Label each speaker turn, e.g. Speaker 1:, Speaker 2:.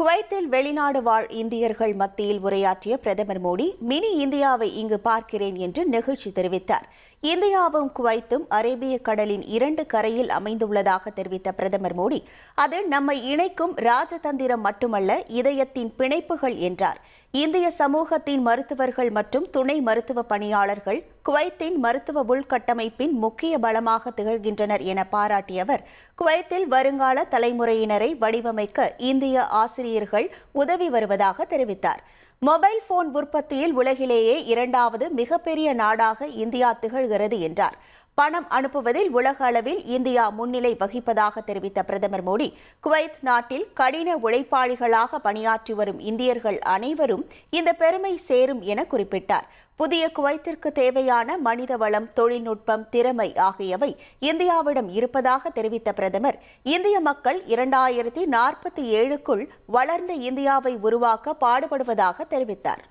Speaker 1: குவைத்தில் வெளிநாடு வாழ் இந்தியர்கள் மத்தியில் உரையாற்றிய பிரதமர் மோடி மினி இந்தியாவை இங்கு பார்க்கிறேன் என்று நெகிழ்ச்சி தெரிவித்தார். இந்தியாவும் குவைத்தும் அரேபிய கடலின் இரண்டு கரையில் அமைந்துள்ளதாக தெரிவித்த பிரதமர் மோடி அது நம்மை இணைக்கும் ராஜதந்திரம் மட்டுமல்ல இதயத்தின் பிணைப்புகள் என்றார். இந்திய சமூகத்தின் மருத்துவர்கள் மற்றும் துணை மருத்துவ பணியாளர்கள் குவைத்தின் மருத்துவ உள்கட்டமைப்பின் முக்கிய பலமாக திகழ்கின்றனர் என பாராட்டிய அவர் குவைத்தில் வருங்கால தலைமுறையினரை வடிவமைக்க இந்திய ஆசிரியர்கள் உதவி வருவதாக தெரிவித்தார். மொபைல் போன் உற்பத்தியில் உலகிலேயே இரண்டாவது மிகப்பெரிய நாடாக இந்தியா திகழ்கிறது என்றார். பணம் அனுப்புவதில் உலக அளவில் இந்தியா முன்னிலை வகிப்பதாக தெரிவித்த பிரதமர் மோடி குவைத் நாட்டில் கடின உழைப்பாளிகளாக பணியாற்றி வரும் இந்தியர்கள் அனைவரும் இந்த பெருமை சேரும் என குறிப்பிட்டார். புதிய குவைத்திற்கு தேவையான மனித வளம் தொழில்நுட்பம் திறமை ஆகியவை இந்தியாவிடம் இருப்பதாக தெரிவித்த பிரதமர் இந்திய மக்கள் இரண்டாயிரத்தி நாற்பத்தி ஏழுக்குள் வளர்ந்த இந்தியாவை உருவாக்க பாடுபடுவதாக தெரிவித்தார்.